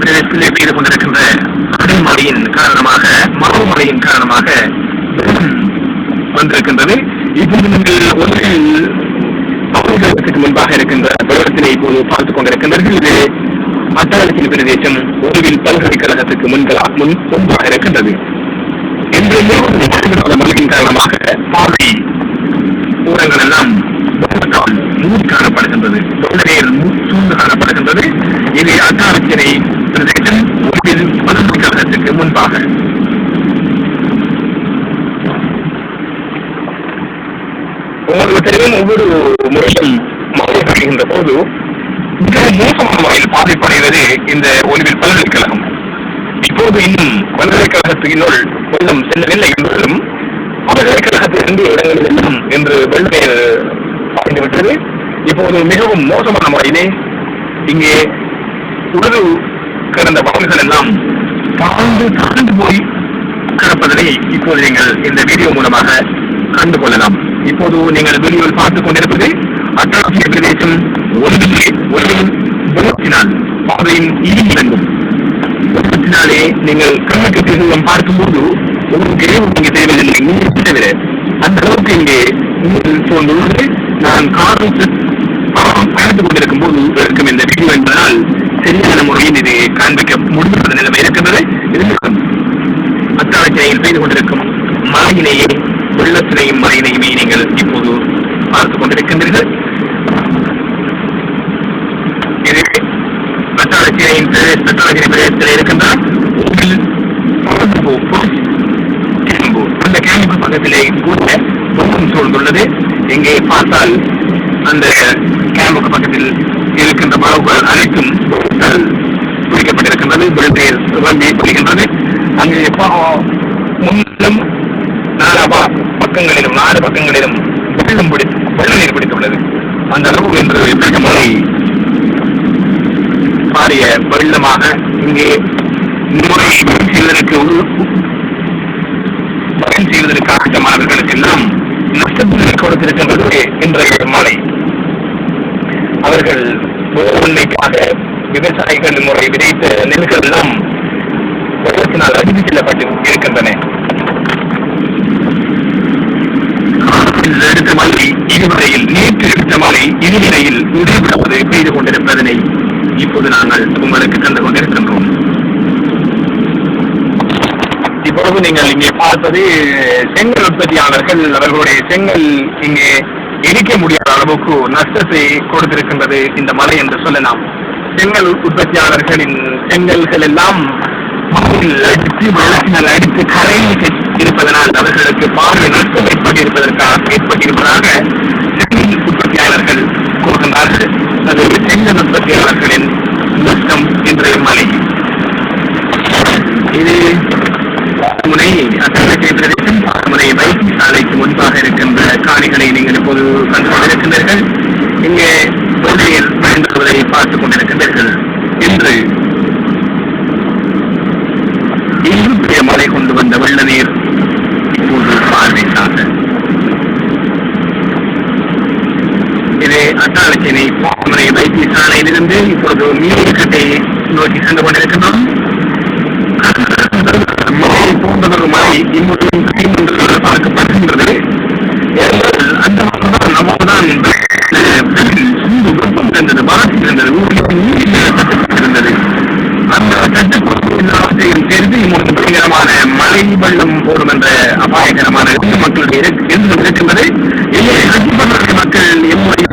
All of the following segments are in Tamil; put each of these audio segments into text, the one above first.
பிரதேசத்திலே பெய்து கொண்டிருக்கின்ற அடைமழையின் காரணமாக மரமழையின் காரணமாக வந்திருக்கின்றது. இப்போது நீங்கள் ஒன்றில் பகுதிகளுக்கு முன்பாக இருக்கின்ற வெள்ளத்தினை இப்போது பார்த்துக் கொண்டிருக்கின்றார்கள் இது அட்டாளத்தின் பிரதேசம் ஒருவில் பல்கலைக்கழகத்துக்கு முன்களாக முன் முன்பாக இருக்கின்றது. இன்று மழையின் காரணமாக பாதை ஊரங்கள் எல்லாம் மூடி காணப்படுகின்றது வெள்ள சூழ்ந்து காணப்படுகின்றது. இது அட்டாளத்தினை பிரதேசம் ஒருவில் பல்கலைக்கழகத்துக்கு முன்பாக உங்களுக்கு தெரியும் ஒவ்வொரு முறையும் மழை போது மிகவும் மோசமான முறையில் பாதிப்படைவது இந்த ஒலிவில் பல்கலைக்கழகம் இப்போது இன்னும் பல்கலைக்கழகத்தினுள் வெள்ளம் செல்லவில்லை என்றாலும் பல்கலைக்கழகத்தில் இரண்டு இடங்களில் எல்லாம் என்று வெள்ளநீர் பாய்ந்துவிட்டது இப்போது மிகவும் மோசமான முறையிலே இங்கே உருது கிடந்த வளங்கள் எல்லாம் பாழ்ந்து தாழ்ந்து போய் கிடப்பதனை இப்போது நீங்கள் இந்த வீடியோ மூலமாக கண்டு கொள்ளலாம். இப்போது நீங்கள் வீடியோவில் பார்த்துக் கொண்டிருப்பது அட்டாசிய பிரதேசம் ஒன்றிலே ஒன்றில் வெள்ளத்தினால் பாதையின் இடி இறங்கும் வெள்ளத்தினாலே நீங்கள் கண்ணுக்கு திரும்பம் பார்க்கும்போது உங்களுக்கு எதுவும் இங்கே தேவையில்லை நீங்கள் தவிர அந்த அளவுக்கு இங்கே நீங்கள் சூழ்ந்துள்ளது நான் காரில் பயணித்துக் கொண்டிருக்கும் போது இருக்கும் இந்த வீடியோ என்பதால் சரியான முறையில் இது காண்பிக்க முடியாத நிலைமை இருக்கின்றது. இருந்தாலும் அத்தாட்சியில் பெய்து கொண்டிருக்கும் மழையிலேயே வெள்ளத்தினையும் மழையினையுமே நீங்கள் இப்போது பார்த்துக் கொண்டிருக்கின்றீர்கள். இது பட்டாளச்சியின் பிரதேசத்தில் இருக்கின்ற அந்த கேம்பு பக்கத்திலே கூட பொங்கும் சூழ்ந்துள்ளது. எங்கே பார்த்தால் அந்த கேம்புக்கு பக்கத்தில் இருக்கின்ற மரபுகள் அனைத்தும் குறிக்கப்பட்டிருக்கின்றது பிடிக்கப்பட்டிருக்கின்றது வெள்ளநீர் ரம்பி பிடிக்கின்றது. அங்கே பா- முன்னிலும் நாலா பக்கங்களிலும் நாலு பக்கங்களிலும் வெள்ளம் பிடித்து வெள்ள நீர் பிடித்துள்ளது. அந்த அளவு என்று மழை பாரிய வெள்ளமாக இங்கே முறை செய்வதற்கு உள்- பயன் செய்வதற்கு ஆயத்தமானவர்களுக்கு எல்லாம் நஷ்டத்தை கொடுத்திருக்கின்றது இன்றைய மழை. அவர்கள் உண்மைக்காக விவசாயிகள் முறை விதைத்த நெல்கள் எல்லாம் வெள்ளத்தினால் அடித்து செல்லப்பட்டு இருக்கின்றன. காலத்தில் எடுத்த மழை இதுவரையில் நேற்று எடுத்த மழை இதுவரையில் இடைவிடாது பெய்து கொண்டிருப்பதனை இப்போது நாங்கள் உங்களுக்கு தந்து கொண்டிருக்கின்றோம். இப்பொழுது நீங்கள் இங்கே பார்ப்பது செங்கல் உற்பத்தியாளர்கள். அவர்களுடைய செங்கல் இங்கே எரிக்க முடியாத அளவுக்கு நஷ்டத்தை கொடுத்திருக்கின்றது இந்த மழை என்று சொல்லலாம். செங்கல் உற்பத்தியாளர்களின் செங்கல்கள் எல்லாம் அடித்து வெள்ளத்தினால் அடித்து கரையில் இருப்பதனால் அவர்களுக்கு பாரிய நஷ்டம் ஏற்பட்டிருப்பதற்காக ஏற்பட்டிருப்பதாக செங்கல் உற்பத்தியாளர்கள் கூறுகின்றார்கள். அது செங்கல் உற்பத்தியாளர்களின் நஷ்டம் என்ற மலை. இது முனை வெள்ள நீர் இப்போது பார்வைக்காக. இது அட்டாளச்சினை வைத்திய சாலையிலிருந்து இப்போது மீன்கட்டை நோக்கி சென்று கொண்டிருக்கின்றோம். மழை போன்றதொரு மழை இன்னொரு வெள்ளம் போடும் என்ற அபாயகரமான மக்களுடைய இரு- இருக்கின்றது மக்கள் எம்முறை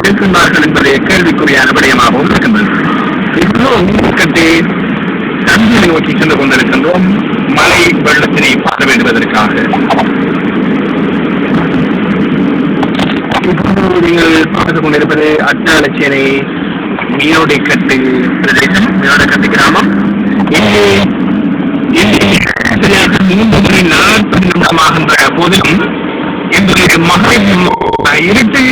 இருக்கின்றார்கள் என்பது கேள்விக்குறியான விடயமாகவும் இருக்கின்றது இவ்வளோ நோக்கி சென்று கொண்டிருக்கின்றோம். மழை வெள்ளத்தினை பார்க்க வேண்டுவதற்காக. இப்போது நீங்கள் பார்த்துக் கொண்டிருப்பது அட்டாளச்சேனை மீனோடை கட்டு பிரதேசம் மீனோடை கட்டு கிராமம் இங்கே இங்கே மூன்று மணி நாற்பது நிமிடமாகின்ற போதிலும் இன்று மகளிர் இருட்டு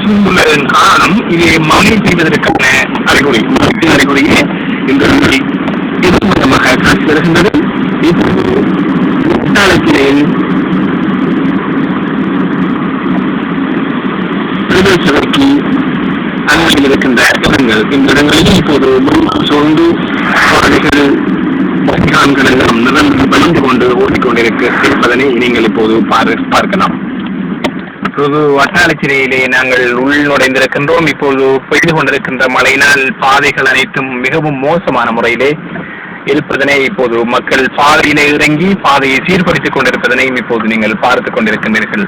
சூழ்ந்துள்ளதன் காரணம் இதை மழை செய்வதற்கான அறிகுறி மழை அறிகுறியே இன்று இது காட்சி வருகின்றது இப்போது குற்றாலத்திலே பிரதேச அண்மையில் இருக்கின்ற இடங்கள். இந்த இடங்களில் இப்போது சோர்ந்து பாதைகள் பஸ்கான்கள் எல்லாம் நிரம்பி வலிந்து கொண்டு ஓடிக்கொண்டிருக்க. இருப்பதனை நீங்கள் இப்போது பார்க்கலாம். இப்போது வட்டாரச்சிறையிலே நாங்கள் உள் நுழைந்திருக்கின்றோம். இப்போது பெய்து கொண்டிருக்கின்ற மழையினால் பாதைகள் அனைத்தும் மிகவும் மோசமான முறையிலே இருப்பதனை இப்போது மக்கள் பாதையிலே இறங்கி பாதையை சீர்படுத்திக் கொண்டிருப்பதனையும் இப்போது நீங்கள் பார்த்துக் கொண்டிருக்கின்றீர்கள்.